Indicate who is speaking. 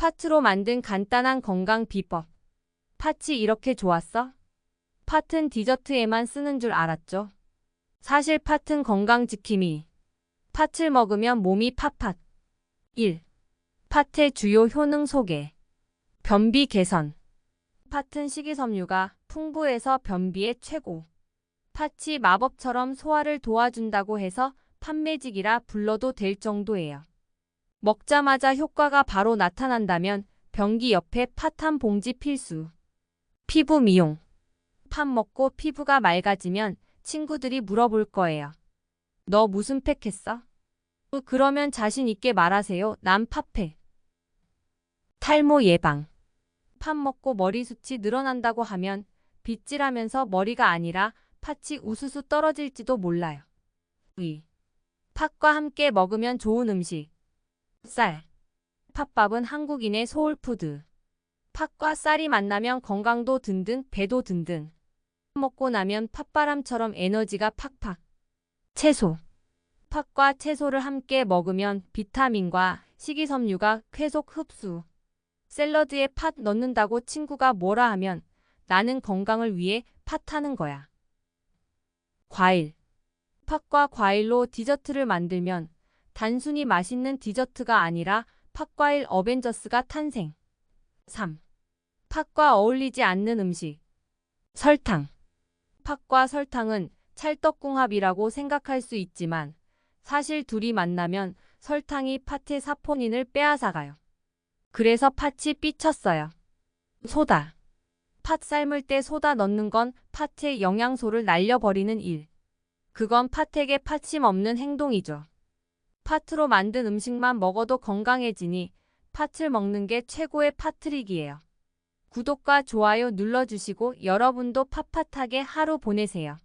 Speaker 1: 팥으로 만든 간단한 건강 비법. 팥이 이렇게 좋았어? 팥은 디저트에만 쓰는 줄 알았죠? 사실 팥은 건강 지킴이. 팥을 먹으면 몸이 팥팥. 1. 팥의 주요 효능 소개. 변비 개선. 팥은 식이섬유가 풍부해서 변비에 최고. 팥이 마법처럼 소화를 도와준다고 해서 판매직이라 불러도 될 정도예요. 먹자마자 효과가 바로 나타난다면 변기 옆에 팥한 봉지 필수. 피부 미용. 팥 먹고 피부가 맑아지면 친구들이 물어볼 거예요. 너 무슨 팩 했어? 어, 그러면 자신 있게 말하세요. 난 팥팩. 탈모 예방. 팥 먹고 머리숱이 늘어난다고 하면 빗질하면서 머리가 아니라 팥이 우수수 떨어질지도 몰라요. 의. 팥과 함께 먹으면 좋은 음식. 쌀. 팥밥은 한국인의 소울푸드. 팥과 쌀이 만나면 건강도 든든, 배도 든든. 먹고 나면 팥바람처럼 에너지가 팍팍. 채소. 팥과 채소를 함께 먹으면 비타민과 식이섬유가 쾌속 흡수. 샐러드에 팥 넣는다고 친구가 뭐라 하면 나는 건강을 위해 팥하는 거야. 과일. 팥과 과일로 디저트를 만들면 단순히 맛있는 디저트가 아니라 팥과일 어벤져스가 탄생. 3. 팥과 어울리지 않는 음식. 설탕. 팥과 설탕은 찰떡궁합이라고 생각할 수 있지만 사실 둘이 만나면 설탕이 팥의 사포닌을 빼앗아가요. 그래서 팥이 삐쳤어요. 소다. 팥 삶을 때 소다 넣는 건 팥의 영양소를 날려버리는 일. 그건 팥에게 파침 없는 행동이죠. 팥으로 만든 음식만 먹어도 건강해지니 팥을 먹는 게 최고의 팥트릭이에요. 구독과 좋아요 눌러주시고 여러분도 팥팥하게 하루 보내세요.